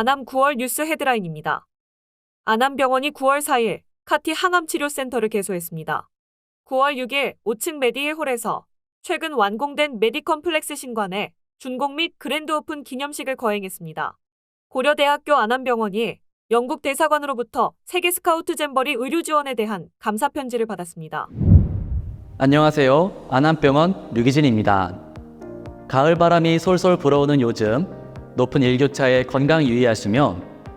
아남 9월 뉴스 헤드라인입니다. 아남병원이 9월 4일 카티 항암치료센터를 개소했습니다. 9월 6일 5층 메디힐 홀에서 최근 완공된 메디컴플렉스 신관에 준공 및 그랜드 오픈 기념식을 거행했습니다. 고려대학교 안암병원이 영국 대사관으로부터 세계 스카우트 잼버리 의료 지원에 대한 감사 편지를 받았습니다. 안녕하세요. 안암병원 류기진입니다. 가을 바람이 솔솔 불어오는 요즘 높은 일교차에 건강 유의하시며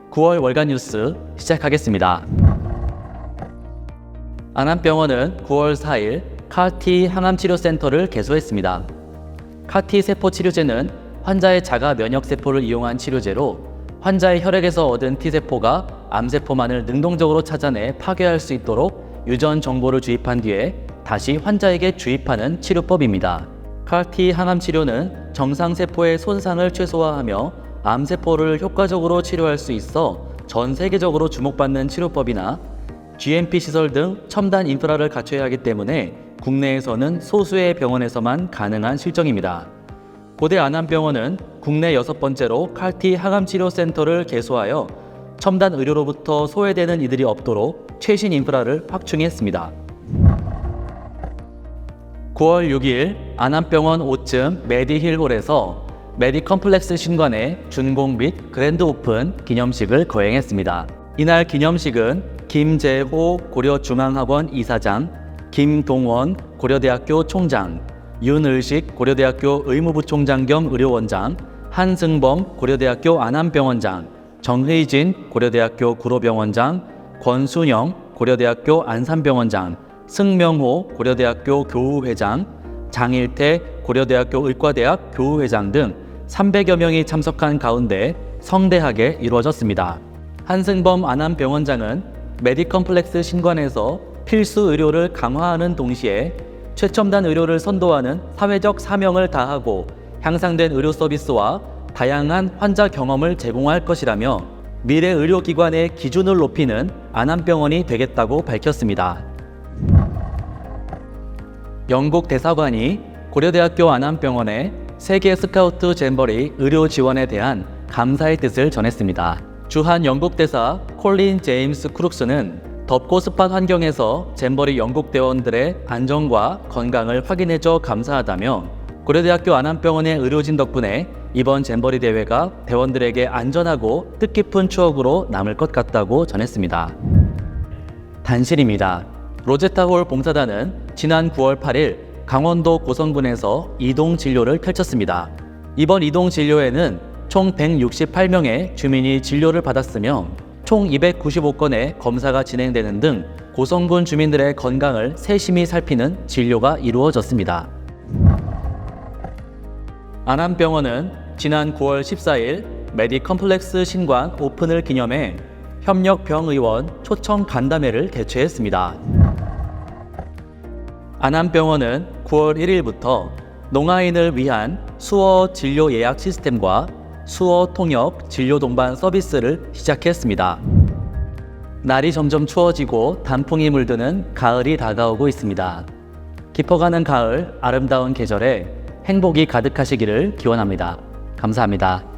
9월 월간 뉴스 시작하겠습니다. 안암병원은 9월 4일 카티 항암치료센터를 개소했습니다. 카티 세포 치료제는 환자의 자가 면역 세포를 이용한 치료제로 환자의 혈액에서 얻은 T세포가 암세포만을 능동적으로 찾아내 파괴할 수 있도록 유전 정보를 주입한 뒤에 다시 환자에게 주입하는 치료법입니다. CAR-T 항암 치료는 정상 세포의 손상을 최소화하며 암세포를 효과적으로 치료할 수 있어 전 세계적으로 주목받는 치료법이나 GMP 시설 등 첨단 인프라를 갖춰야 하기 때문에 국내에서는 소수의 병원에서만 가능한 실정입니다. 고대 안암병원은 국내 여섯 번째로 칼티 항암 치료 센터를 개소하여 첨단 의료로부터 소외되는 이들이 없도록 최신 인프라를 확충했습니다. 9월 6일 안암병원 5층 메디힐홀에서 메디컴플렉스 신관의 준공 및 그랜드 오픈 기념식을 거행했습니다. 이날 기념식은 김재호 고려중앙학원 이사장, 김동원 고려대학교 총장, 윤을식 고려대학교 의무부 총장 겸 의료원장, 한승범 고려대학교 안암병원장, 정의진 고려대학교 구로병원장, 권순영 고려대학교 안산병원장, 승명호 고려대학교 교우회장, 장일태 고려대학교 의과대학 교우회장 등 300여 명이 참석한 가운데 성대하게 이루어졌습니다. 한승범 안암병원장은 메디컴플렉스 신관에서 필수 의료를 강화하는 동시에 최첨단 의료를 선도하는 사회적 사명을 다하고 향상된 의료 서비스와 다양한 환자 경험을 제공할 것이라며 미래 의료기관의 기준을 높이는 안암병원이 되겠다고 밝혔습니다. 영국 대사관이 고려대학교 안암병원에 세계 스카우트 잼버리 의료 지원에 대한 감사의 뜻을 전했습니다. 주한 영국 대사 콜린 제임스 크룩스는 덥고 습한 환경에서 잼버리 영국 대원들의 안전과 건강을 확인해줘 감사하다며 고려대학교 안암병원의 의료진 덕분에 이번 잼버리 대회가 대원들에게 안전하고 뜻깊은 추억으로 남을 것 같다고 전했습니다. 단실입니다. 로제타홀 봉사단은 지난 9월 8일 강원도 고성군에서 이동 진료를 펼쳤습니다. 이번 이동 진료에는 총 168명의 주민이 진료를 받았으며 총 295건의 검사가 진행되는 등 고성군 주민들의 건강을 세심히 살피는 진료가 이루어졌습니다. 안암병원은 지난 9월 14일 메디컴플렉스 신관 오픈을 기념해 협력병의원 초청 간담회를 개최했습니다. 안암병원은 9월 1일부터 농아인을 위한 수어 진료 예약 시스템과 수어 통역 진료 동반 서비스를 시작했습니다. 날이 점점 추워지고 단풍이 물드는 가을이 다가오고 있습니다. 깊어가는 가을 아름다운 계절에 행복이 가득하시기를 기원합니다. 감사합니다.